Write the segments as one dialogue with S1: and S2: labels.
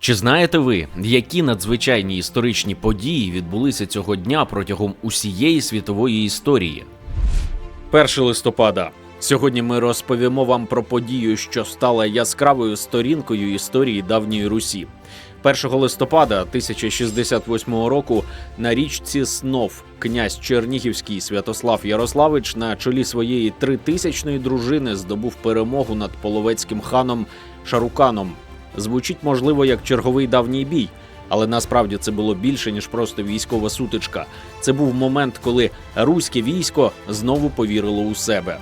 S1: Чи знаєте ви, які надзвичайні історичні події відбулися цього дня протягом усієї світової історії? 1 листопада. Сьогодні ми розповімо вам про подію, що стала яскравою сторінкою історії давньої Русі. 1 листопада 1068 року на річці Снов князь Чернігівський Святослав Ярославич на чолі своєї тритисячної дружини здобув перемогу над половецьким ханом Шаруканом. Звучить можливо як черговий давній бій, але насправді це було більше ніж просто військова сутичка. Це був момент, коли руське військо знову повірило у себе.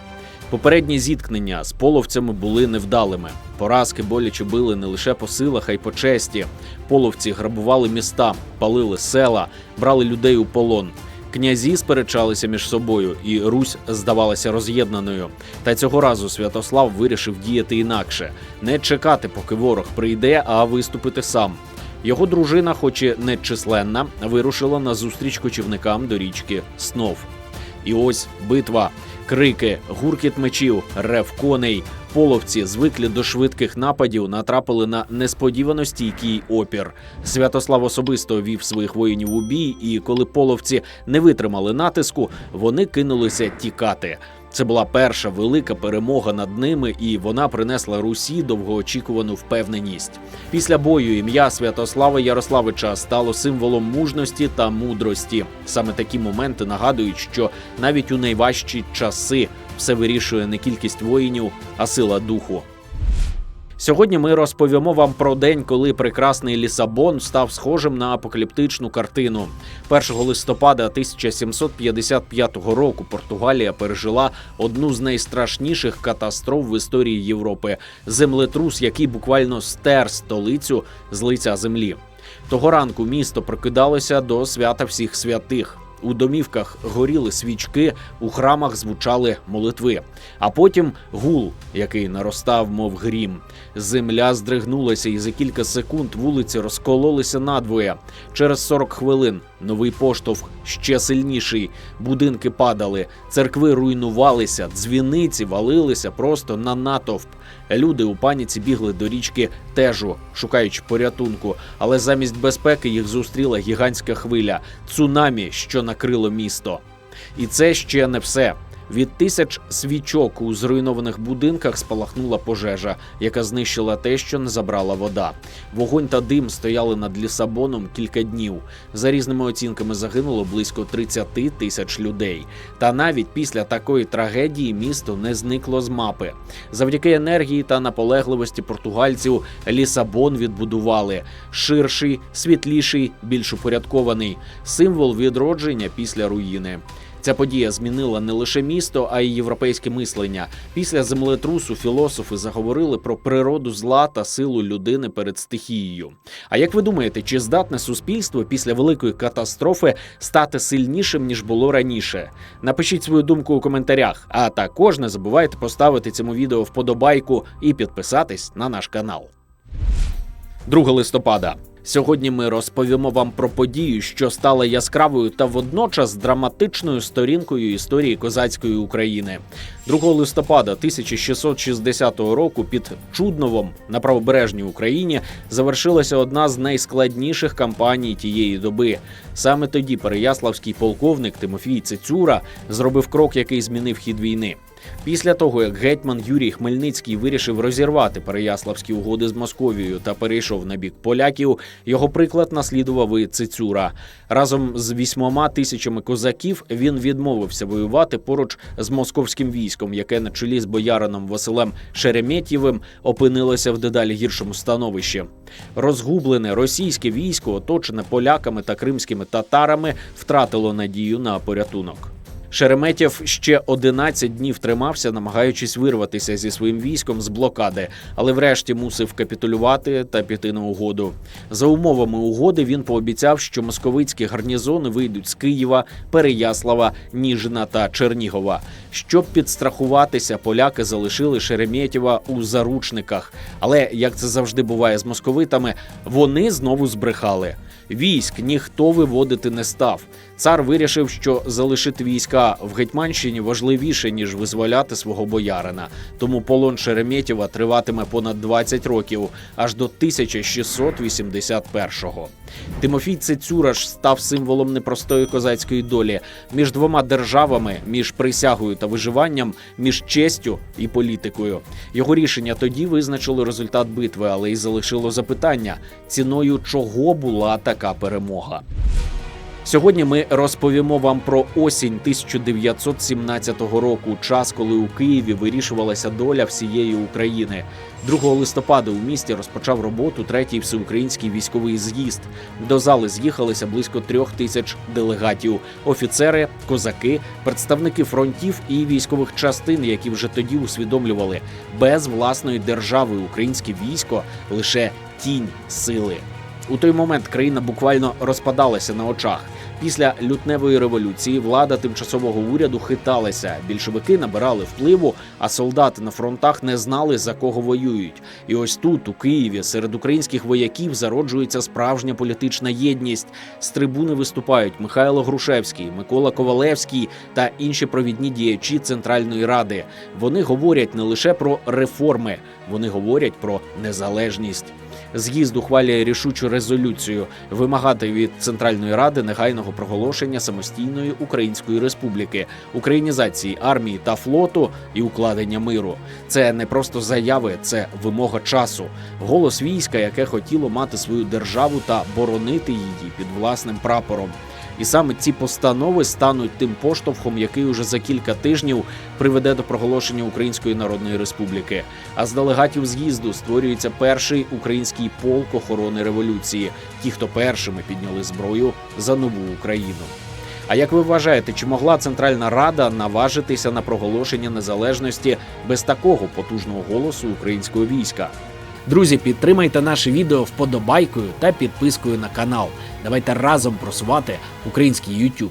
S1: Попередні зіткнення з половцями були невдалими. Поразки боляче били не лише по силах, а й по честі. Половці грабували міста, палили села, брали людей у полон. Князі сперечалися між собою, і Русь здавалася роз'єднаною. Та цього разу Святослав вирішив діяти інакше: не чекати, поки ворог прийде, а виступити сам. Його дружина, хоч і не численна, вирушила на зустріч кочівникам до річки Снов. І ось битва, крики, гуркіт мечів, рев коней. Половці, звиклі до швидких нападів, натрапили на несподівано стійкий опір. Святослав особисто вів своїх воїнів у бій, і коли половці не витримали натиску, вони кинулися тікати. Це була перша велика перемога над ними, і вона принесла Русі довгоочікувану впевненість. Після бою ім'я Святослава Ярославича стало символом мужності та мудрості. Саме такі моменти нагадують, що навіть у найважчі часи все вирішує не кількість воїнів, а сила духу. Сьогодні ми розповімо вам про день, коли прекрасний Лісабон став схожим на апокаліптичну картину. 1 листопада 1755 року Португалія пережила одну з найстрашніших катастроф в історії Європи землетрус, який буквально стер столицю з лиця землі. Того ранку місто прокидалося до свята всіх святих. У домівках горіли свічки, у храмах звучали молитви. А потім гул, який наростав, мов грім. Земля здригнулася, і за кілька секунд вулиці розкололися надвоє. Через 40 хвилин новий поштовх ще сильніший. Будинки падали, церкви руйнувалися, дзвіниці валилися просто на натовп. Люди у паніці бігли до річки Тежу, шукаючи порятунку, але замість безпеки їх зустріла гігантська хвиля цунамі, що накрило місто. І це ще не все. Від тисяч свічок у зруйнованих будинках спалахнула пожежа, яка знищила те, що не забрала вода. Вогонь та дим стояли над Лісабоном кілька днів. За різними оцінками загинуло близько 30 тисяч людей. Та навіть після такої трагедії місто не зникло з мапи. Завдяки енергії та наполегливості португальців Лісабон відбудували ширший, світліший, більш упорядкований символ відродження після руїни. Ця подія змінила не лише місто, а й європейське мислення. Після землетрусу філософи заговорили про природу зла та силу людини перед стихією. А як ви думаєте, чи здатне суспільство після великої катастрофи стати сильнішим ніж було раніше? Напишіть свою думку у коментарях. А також не забувайте поставити цьому відео вподобайку і підписатись на наш канал. 2 листопада. Сьогодні ми розповімо вам про подію, що стала яскравою та водночас драматичною сторінкою історії козацької України. 2 листопада 1660 року під Чудновом на правобережній Україні завершилася одна з найскладніших кампаній тієї доби. Саме тоді переяславський полковник Тимофій Цицюра зробив крок, який змінив хід війни. Після того, як гетьман Юрій Хмельницький вирішив розірвати переяславські угоди з Московією та перейшов на бік поляків, його приклад наслідував і Цицюра. Разом з вісьмома тисячами козаків він відмовився воювати поруч з московським військом, яке на чолі з боярином Василем Шереметєвим опинилося в дедалі гіршому становищі. Розгублене російське військо, оточене поляками та кримськими татарами, втратило надію на порятунок. Шереметєв ще 11 днів тримався, намагаючись вирватися зі своїм військом з блокади, але врешті мусив капітулювати та піти на угоду. За умовами угоди він пообіцяв, що московицькі гарнізони вийдуть з Києва, Переяслава, Ніжина та Чернігова. Щоб підстрахуватися, поляки залишили Шереметєва у заручниках. Але як це завжди буває з московитами, вони знову збрехали. Військ ніхто виводити не став. Цар вирішив, що залишити війська в Гетьманщині важливіше ніж визволяти свого боярина. Тому полон Шереметєва триватиме понад 20 років, аж до 1681-го. Тимофій Цицюраш став символом непростої козацької долі між двома державами, між присягою та виживанням, між честю і політикою. Його рішення тоді визначило результат битви, але й залишило запитання, ціною чого була така перемога. Сьогодні ми розповімо вам про осінь 1917 року, час, коли у Києві вирішувалася доля всієї України. 2 листопада у місті розпочав роботу третій всеукраїнський військовий з'їзд. До зали з'їхалися близько трьох тисяч делегатів: офіцери, козаки, представники фронтів і військових частин, які вже тоді усвідомлювали, без власної держави українське військо лише тінь сили. У той момент країна буквально розпадалася на очах. Після лютневої революції влада тимчасового уряду хиталася. Більшовики набирали впливу, а солдати на фронтах не знали за кого воюють. І ось тут, у Києві, серед українських вояків зароджується справжня політична єдність. З трибуни виступають Михайло Грушевський, Микола Ковалевський та інші провідні діячі Центральної Ради. Вони говорять не лише про реформи, вони говорять про незалежність. З'їзд ухвалює рішучу резолюцію вимагати від Центральної Ради негайного проголошення самостійної Української Республіки, українізації армії та флоту і укладення миру. Це не просто заяви, це вимога часу, голос війська, яке хотіло мати свою державу та боронити її під власним прапором. І саме ці постанови стануть тим поштовхом, який уже за кілька тижнів приведе до проголошення Української Народної Республіки. А з делегатів з'їзду створюється перший український полк охорони революції, ті, хто першими підняли зброю за нову Україну. А як ви вважаєте, чи могла Центральна Рада наважитися на проголошення незалежності без такого потужного голосу українського війська? Друзі, підтримайте наше відео вподобайкою та підпискою на канал. Давайте разом просувати український YouTube.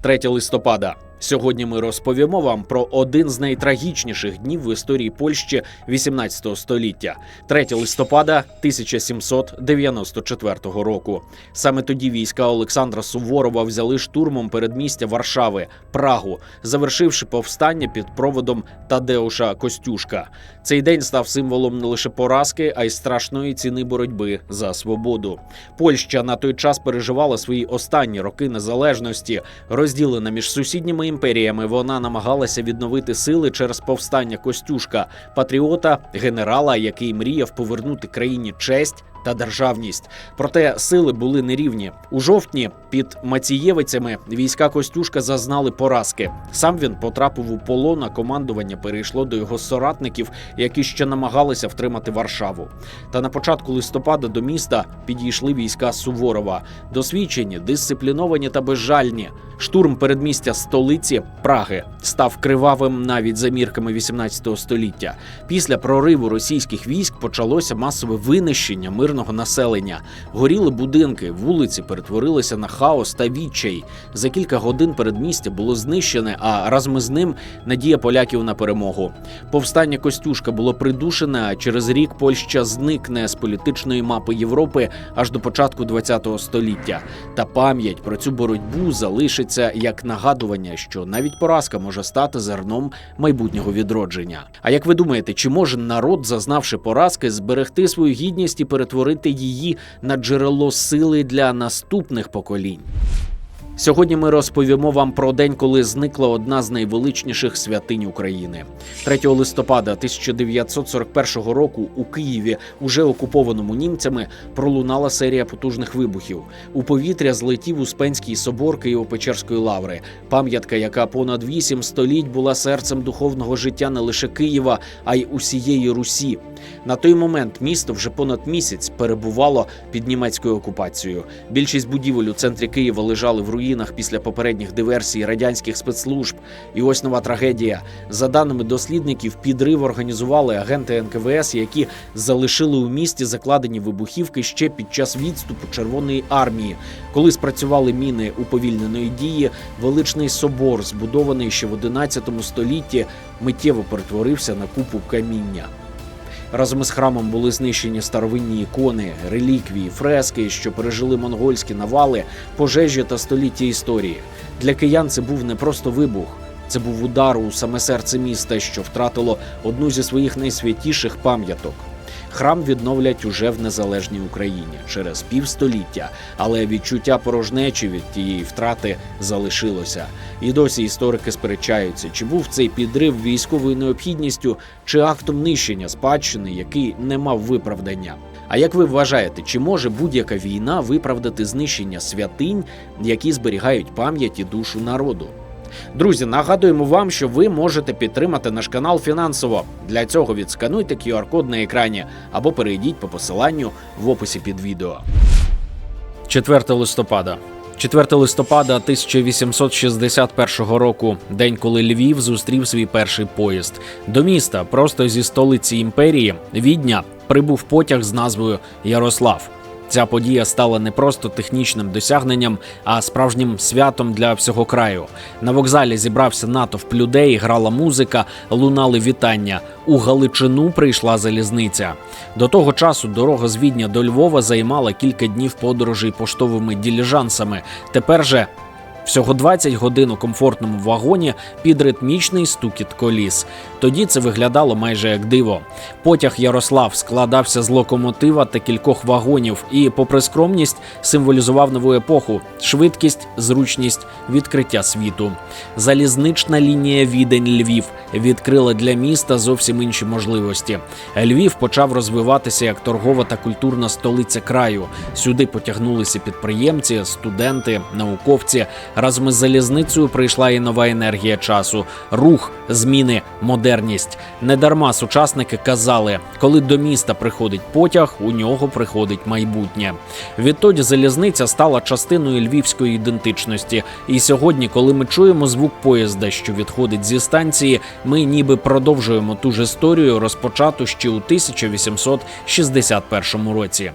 S1: 3 листопада. Сьогодні ми розповімо вам про один з найтрагічніших днів в історії Польщі 18 століття 3 листопада 1794 року. Саме тоді війська Олександра Суворова взяли штурмом передмістя Варшави, Прагу, завершивши повстання під проводом Тадеуша Костюшка. Цей день став символом не лише поразки, а й страшної ціни боротьби за свободу. Польща на той час переживала свої останні роки незалежності, розділена між сусідніми імперіями. Вона намагалася відновити сили через повстання Костюшка, патріота, генерала, який мріяв повернути країні честь. Та державність, проте сили були нерівні у жовтні. Під Мацієвицями війська Костюшка зазнали поразки. Сам він потрапив у полон, а командування перейшло до його соратників, які ще намагалися втримати Варшаву. Та на початку листопада до міста підійшли війська Суворова, досвідчені, дисципліновані та безжальні. Штурм передмістя столиці Праги став кривавим навіть за мірками 18 століття. Після прориву російських військ почалося масове винищення мирного населення. Горіли будинки, вулиці перетворилися на хаос та відчай. За кілька годин передмістя було знищене, а разом із ним надія поляків на перемогу. Повстання Костюшка було придушене. А через рік Польща зникне з політичної мапи Європи аж до початку ХХ століття. Та пам'ять про цю боротьбу залишиться як нагадування, що навіть поразка може стати зерном майбутнього відродження. А як ви думаєте, чи може народ, зазнавши поразки, зберегти свою гідність і перетворити її на джерело сили для наступних поколінь? Сьогодні ми розповімо вам про день, коли зникла одна з найвеличніших святинь України. 3 листопада 1941 року у Києві, уже окупованому німцями, пролунала серія потужних вибухів. У повітря злетів Успенський собор Києво-Печерської лаври, пам'ятка, яка понад вісім століть була серцем духовного життя не лише Києва, а й усієї Русі. На той момент місто вже понад місяць перебувало під німецькою окупацією. Більшість будівель у центрі Києва лежали в руїнах після попередніх диверсій радянських спецслужб. І ось нова трагедія. За даними дослідників, підрив організували агенти НКВС, які залишили у місті закладені вибухівки ще під час відступу Червоної армії. Коли спрацювали міни уповільненої дії, величний собор, збудований ще в 11 столітті, миттєво перетворився на купу каміння. Разом із храмом були знищені старовинні ікони, реліквії, фрески, що пережили монгольські навали, пожежі та століття історії. Для киян це був не просто вибух, це був удар у саме серце міста, що втратило одну зі своїх найсвятіших пам'яток. Храм відновлять уже в незалежній Україні через півстоліття, але відчуття порожнечі від тієї втрати залишилося. І досі історики сперечаються, чи був цей підрив військовою необхідністю чи актом нищення спадщини, який не мав виправдання. А як ви вважаєте, чи може будь-яка війна виправдати знищення святинь, які зберігають пам'ять і душу народу? Друзі, нагадуємо вам, що ви можете підтримати наш канал фінансово. Для цього відскануйте QR-код на екрані або перейдіть по посиланню в описі під відео. 4 листопада. 4 листопада 1861 року, день, коли Львів зустрів свій перший поїзд. До міста, просто зі столиці імперії, Відня, прибув потяг з назвою Ярослав. Ця подія стала не просто технічним досягненням, а справжнім святом для всього краю. На вокзалі зібрався натовп людей, грала музика, лунали вітання. У Галичину прийшла залізниця. До того часу дорога з Відня до Львова займала кілька днів подорожей поштовими діліжансами. Тепер же Всього 20 годин у комфортному вагоні під ритмічний стукіт коліс. Тоді це виглядало майже як диво. Потяг Ярослав складався з локомотива та кількох вагонів і, попри скромність, символізував нову епоху: швидкість, зручність, відкриття світу. Залізнична лінія відень Львів відкрила для міста зовсім інші можливості. Львів почав розвиватися як торгова та культурна столиця краю. Сюди потягнулися підприємці, студенти, науковці. Разом із залізницею прийшла і нова енергія часу, рух, зміни, модерність. Недарма сучасники казали, коли до міста приходить потяг, у нього приходить майбутнє. Відтоді залізниця стала частиною львівської ідентичності. І сьогодні, коли ми чуємо звук поїзда, що відходить зі станції, ми ніби продовжуємо ту ж історію, розпочату ще у 1861 році.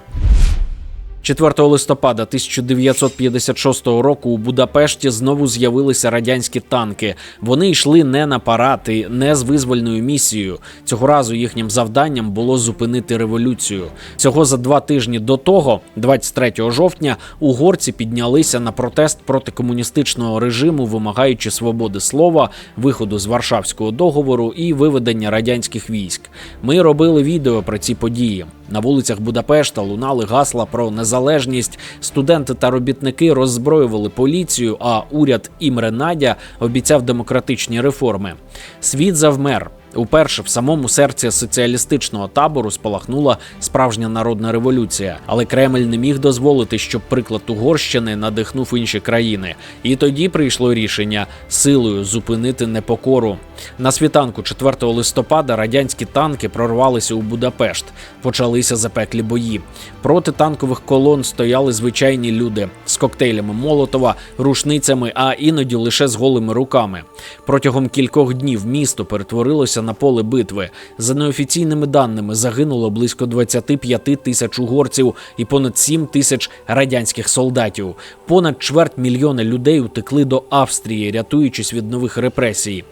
S1: 4 листопада 1956 року у Будапешті знову з'явилися радянські танки. Вони йшли не на парад і не з визвольною місією. Цього разу їхнім завданням було зупинити революцію. Цього за два тижні до того, 23 жовтня, угорці піднялися на протест проти комуністичного режиму, вимагаючи свободи слова, виходу з Варшавського договору і виведення радянських військ. Ми робили відео про ці події. На вулицях Будапешта лунали гасла про незалежність. Студенти та робітники роззброювали поліцію. А уряд Імре Надя обіцяв демократичні реформи. Світ завмер. Уперше в самому серці соціалістичного табору спалахнула справжня народна революція, але Кремль не міг дозволити, щоб приклад Угорщини надихнув інші країни. І тоді прийшло рішення силою зупинити непокору. На світанку 4 листопада радянські танки прорвалися у Будапешт. Почалися запеклі бої. Проти танкових колон стояли звичайні люди з коктейлями Молотова, рушницями, а іноді лише з голими руками. Протягом кількох днів місто перетворилося на поле битви. За неофіційними даними загинуло близько 25 тисяч угорців і понад 7 тисяч радянських солдатів. Понад чверть мільйона людей утекли до Австрії, рятуючись від нових репресій.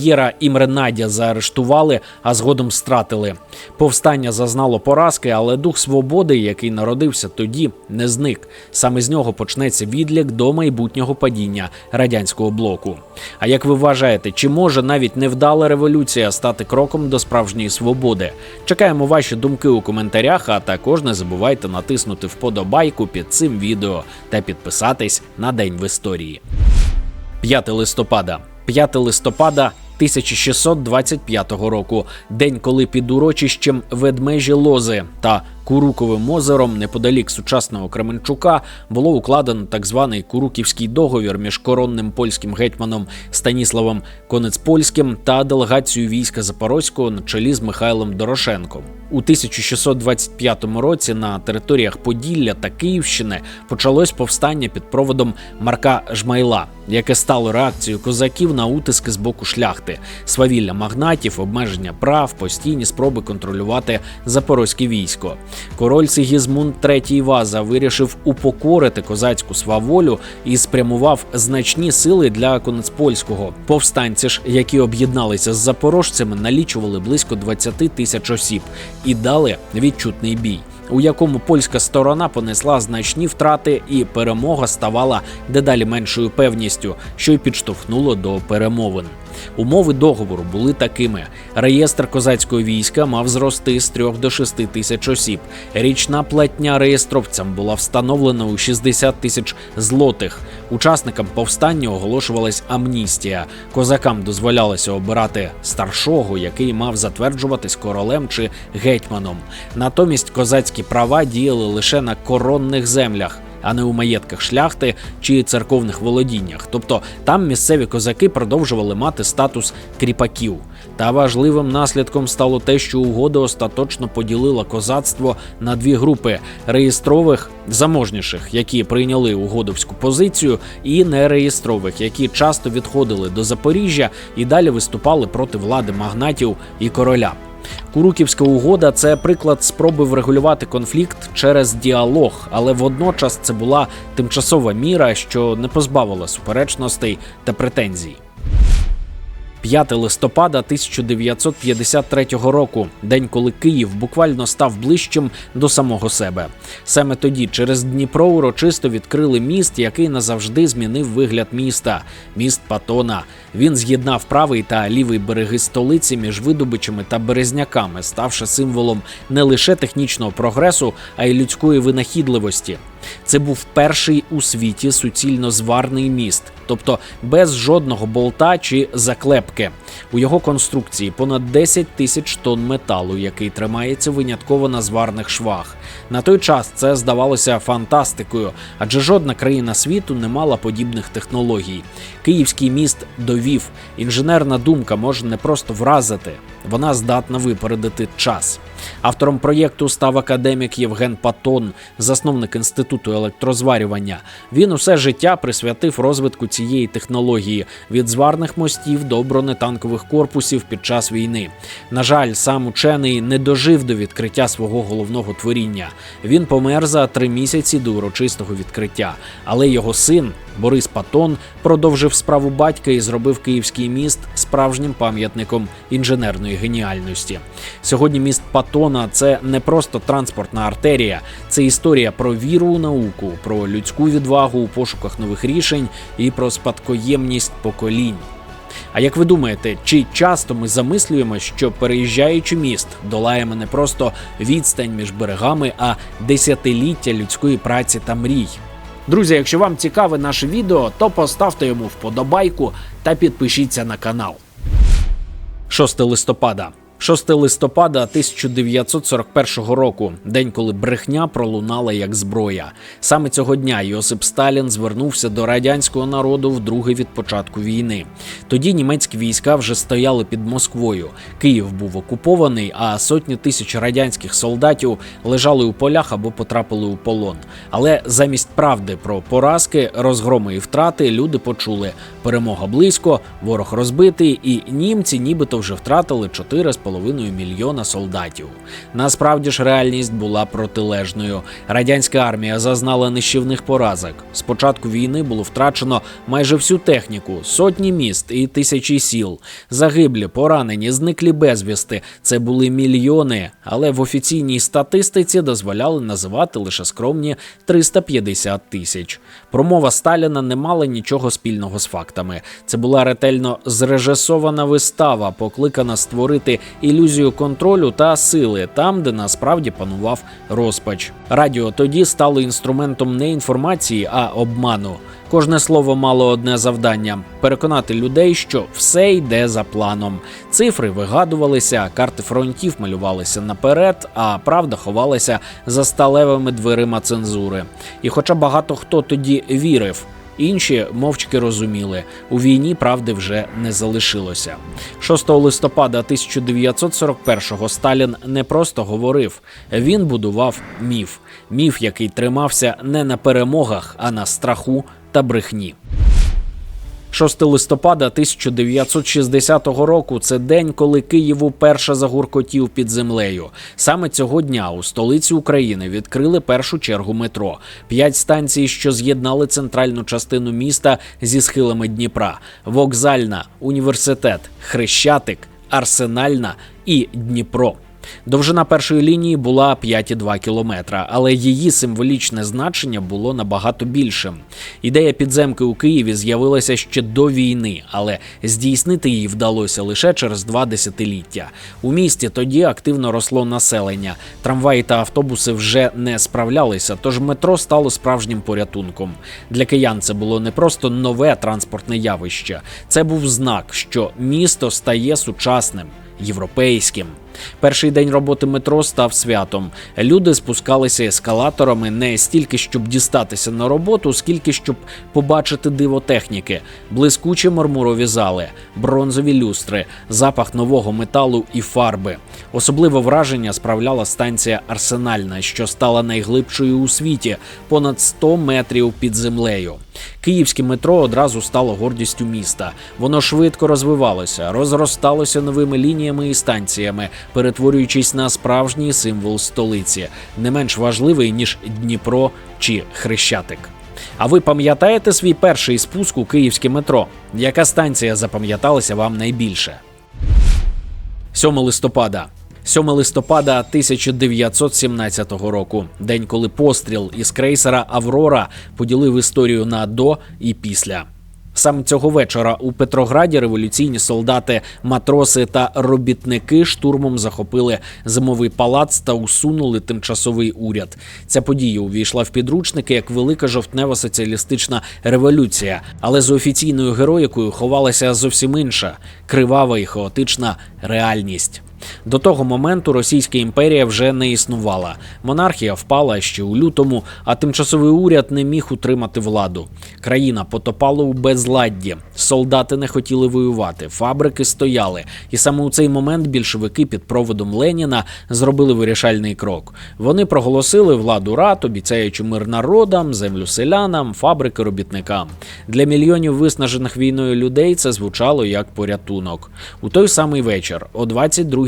S1: Прем'єра Імре Надя заарештували, а згодом стратили. Повстання зазнало поразки, але дух свободи, який народився тоді, не зник. Саме з нього почнеться відлік до майбутнього падіння радянського блоку. А як ви вважаєте, чи може навіть невдала революція стати кроком до справжньої свободи? Чекаємо ваші думки у коментарях, а також не забувайте натиснути вподобайку під цим відео та підписатись на День в історії. 5 листопада. 5 листопада 1625 року, день, коли під урочищем ведмежі лози та Куруковим озером неподалік сучасного Кременчука було укладено так званий Куруківський договір між коронним польським гетьманом Станіславом Конецпольським та делегацією війська Запорозького на чолі з Михайлом Дорошенком. У 1625 році на територіях Поділля та Київщини почалось повстання під проводом Марка Жмайла, яке стало реакцією козаків на утиски з боку шляхти, свавілля магнатів, обмеження прав, постійні спроби контролювати запорозьке військо. Король Сигізмунд III Ваза вирішив упокорити козацьку сваволю і спрямував значні сили для Конецпольського. Повстанці ж, які об'єдналися з запорожцями, налічували близько 20 тисяч осіб і дали відчутний бій. У якому польська сторона понесла значні втрати, і перемога ставала дедалі меншою певністю, що й підштовхнуло до перемовин. Умови договору були такими: реєстр козацького війська мав зрости з 3 до 6 тисяч осіб. Річна платня реєстровцям була встановлена у 60 тисяч злотих. Учасникам повстання оголошувалась амністія. Козакам дозволялося обирати старшого, який мав затверджуватись королем чи гетьманом. Натомість козацькі права діяли лише на коронних землях а не у маєтках шляхти чи церковних володіннях. Тобто там місцеві козаки продовжували мати статус кріпаків. Та важливим наслідком стало те, що угода остаточно поділила козацтво на дві групи реєстрових заможніших, які прийняли угодовську позицію, і нереєстрових, які часто відходили до Запоріжжя і далі виступали проти влади магнатів і короля. Куруківська угода це приклад спроби врегулювати конфлікт через діалог, але водночас це була тимчасова міра, що не позбавила суперечностей та претензій. 5 листопада 1953 року, день, коли Київ буквально став ближчим до самого себе. Саме тоді через Дніпро урочисто відкрили міст, який назавжди змінив вигляд міста міст Патона. Він з'єднав правий та лівий береги столиці між видобичами та березняками, ставши символом не лише технічного прогресу, а й людської винахідливості. Це був перший у світі суцільно зварний міст, тобто без жодного болта чи заклепки. У його конструкції понад 10 тисяч тонн металу, який тримається винятково на зварних швах. На той час це здавалося фантастикою, адже жодна країна світу не мала подібних технологій. Київський міст довів, інженерна думка може не просто вразити, вона здатна випередити час. Автором проєкту став академік Євген Патон, засновник інституту електрозварювання. Він усе життя присвятив розвитку цієї технології від зварних мостів до бронетанкових корпусів під час війни. На жаль, сам учений не дожив до відкриття свого головного творіння. Він помер за три місяці до урочистого відкриття, але його син Борис Патон продовжив справу батька і зробив київський міст справжнім пам'ятником інженерної геніальності. Сьогодні міст Патона це не просто транспортна артерія, це історія про віру у науку, про людську відвагу у пошуках нових рішень і про спадкоємність поколінь. А як ви думаєте, чи часто ми замислюємо, що переїжджаючи міст, долаємо не просто відстань між берегами, а десятиліття людської праці та мрій? Друзі, якщо вам цікаве наше відео, то поставте йому вподобайку та підпишіться на канал. 6 листопада 6 листопада 1941 року, день, коли брехня пролунала як зброя. Саме цього дня Йосип Сталін звернувся до радянського народу вдруге від початку війни. Тоді німецькі війська вже стояли під Москвою. Київ був окупований, а сотні тисяч радянських солдатів лежали у полях або потрапили у полон. Але замість правди про поразки, розгроми і втрати люди почули: перемога близько, ворог розбитий, і німці нібито вже втратили 4,5 2,5 мільйона солдатів. Насправді ж реальність була протилежною. Радянська армія зазнала нищівних поразок. З початку війни було втрачено майже всю техніку, сотні міст і тисячі сіл. Загиблі, поранені, зниклі безвісти. Це були мільйони, але в офіційній статистиці дозволяли називати лише скромні 350 тисяч. Промова Сталіна не мала нічого спільного з фактами. Це була ретельно зрежисована вистава, покликана створити ілюзію контролю та сили там, де насправді панував розпач. Радіо тоді стало інструментом не інформації, а обману. Кожне слово мало одне завдання переконати людей, що все йде за планом. Цифри вигадувалися, карти фронтів малювалися наперед, а правда ховалася за сталевими дверима цензури. І, хоча багато хто тоді вірив. Інші мовчки розуміли, у війні правди вже не залишилося. 6 листопада 1941-го Сталін не просто говорив, він будував міф, міф, який тримався не на перемогах, а на страху та брехні. 6 листопада 1960 року це день, коли Київ уперше загуркотів під землею. Саме цього дня у столиці України відкрили першу чергу метро. П'ять станцій, що з'єднали центральну частину міста зі схилами Дніпра: Вокзальна, університет, Хрещатик, Арсенальна і Дніпро. Довжина першої лінії була 5,2 кілометра, але її символічне значення було набагато більшим. Ідея підземки у Києві з'явилася ще до війни, але здійснити її вдалося лише через два десятиліття. У місті тоді активно росло населення. Трамваї та автобуси вже не справлялися, тож метро стало справжнім порятунком. Для киян це було не просто нове транспортне явище, це був знак, що місто стає сучасним європейським. Перший день роботи метро став святом. Люди спускалися ескалаторами не стільки, щоб дістатися на роботу, скільки щоб побачити диво техніки, блискучі мармурові зали, бронзові люстри, запах нового металу і фарби. Особливе враження справляла станція Арсенальна, що стала найглибшою у світі, понад 100 метрів під землею. Київське метро одразу стало гордістю міста. Воно швидко розвивалося, розросталося новими лініями і станціями, перетворюючись на справжній символ столиці, не менш важливий ніж Дніпро чи Хрещатик. А ви пам'ятаєте свій перший спуск у київське метро? Яка станція запам'яталася вам найбільше? 7 листопада. 7 листопада 1917 року, день, коли постріл із крейсера Аврора поділив історію на до і після. Саме цього вечора у Петрограді революційні солдати, матроси та робітники штурмом захопили зимовий палац та усунули тимчасовий уряд. Ця подія увійшла в підручники як велика жовтнева соціалістична революція, але за офіційною героїкою ховалася зовсім інша кривава і хаотична реальність. До того моменту Російська імперія вже не існувала. Монархія впала ще у лютому, а тимчасовий уряд не міг утримати владу. Країна потопала у безладді. Солдати не хотіли воювати, фабрики стояли. І саме у цей момент більшовики під проводом Леніна зробили вирішальний крок. Вони проголосили владу рад, обіцяючи мир народам, землю селянам, фабрики робітникам. Для мільйонів виснажених війною людей це звучало як порятунок. У той самий вечір, о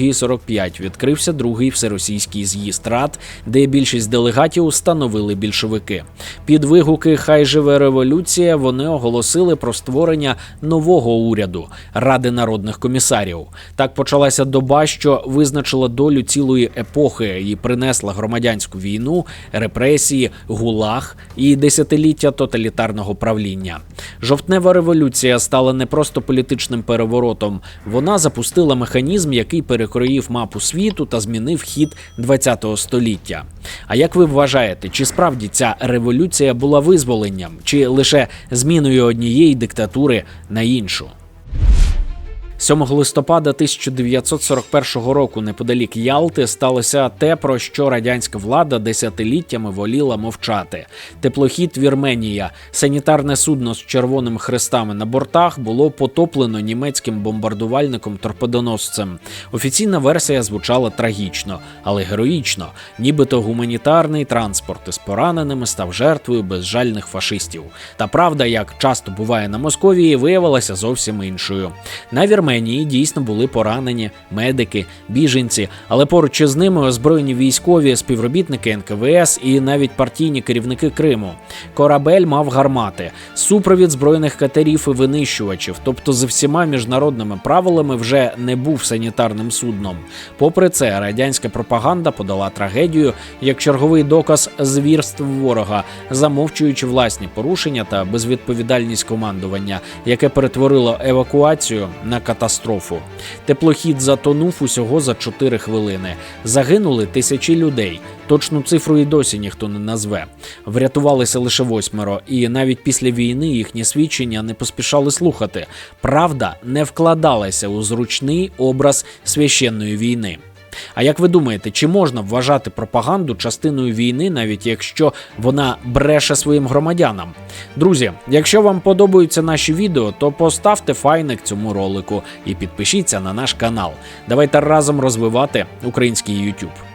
S1: 22.45, відкрився другий всеросійський з'їзд рад, де більшість делегатів становили більшовики. Під вигуки Хай живе революція вони оголосили про створення нового уряду Ради народних комісарів. Так почалася доба, що визначила долю цілої епохи і принесла громадянську війну, репресії, гулаг і десятиліття тоталітарного правління. Жовтнева революція стала не просто політичним переворотом, вона запустила механізм, який перекроїв мапу світу та змінив хід ХХ століття. А як ви вважаєте, чи справді ця революція була визволенням, чи лише зміною однієї диктатури на іншу? 7 листопада 1941 року неподалік Ялти сталося те, про що радянська влада десятиліттями воліла мовчати. Теплохід Вірменія, санітарне судно з червоними хрестами на бортах, було потоплено німецьким бомбардувальником-торпедоносцем. Офіційна версія звучала трагічно, але героїчно, нібито гуманітарний транспорт із пораненими став жертвою безжальних фашистів. Та правда, як часто буває на Московії, виявилася зовсім іншою. На Вірменії дійсно були поранені медики, біженці, але поруч із ними озброєні військові, співробітники НКВС і навіть партійні керівники Криму. Корабель мав гармати, супровід збройних катерів і винищувачів, тобто за всіма міжнародними правилами вже не був санітарним судном. Попри це, радянська пропаганда подала трагедію як черговий доказ звірств ворога, замовчуючи власні порушення та безвідповідальність командування, яке перетворило евакуацію на катастрофу. Теплохід затонув усього за 4 хвилини. Загинули тисячі людей. Точну цифру і досі ніхто не назве. Врятувалися лише восьмеро, і навіть після війни їхні свідчення не поспішали слухати. Правда не вкладалася у зручний образ священної війни. А як ви думаєте, чи можна вважати пропаганду частиною війни, навіть якщо вона бреше своїм громадянам? Друзі, якщо вам подобаються наші відео, то поставте файник цьому ролику і підпишіться на наш канал. Давайте разом розвивати український YouTube.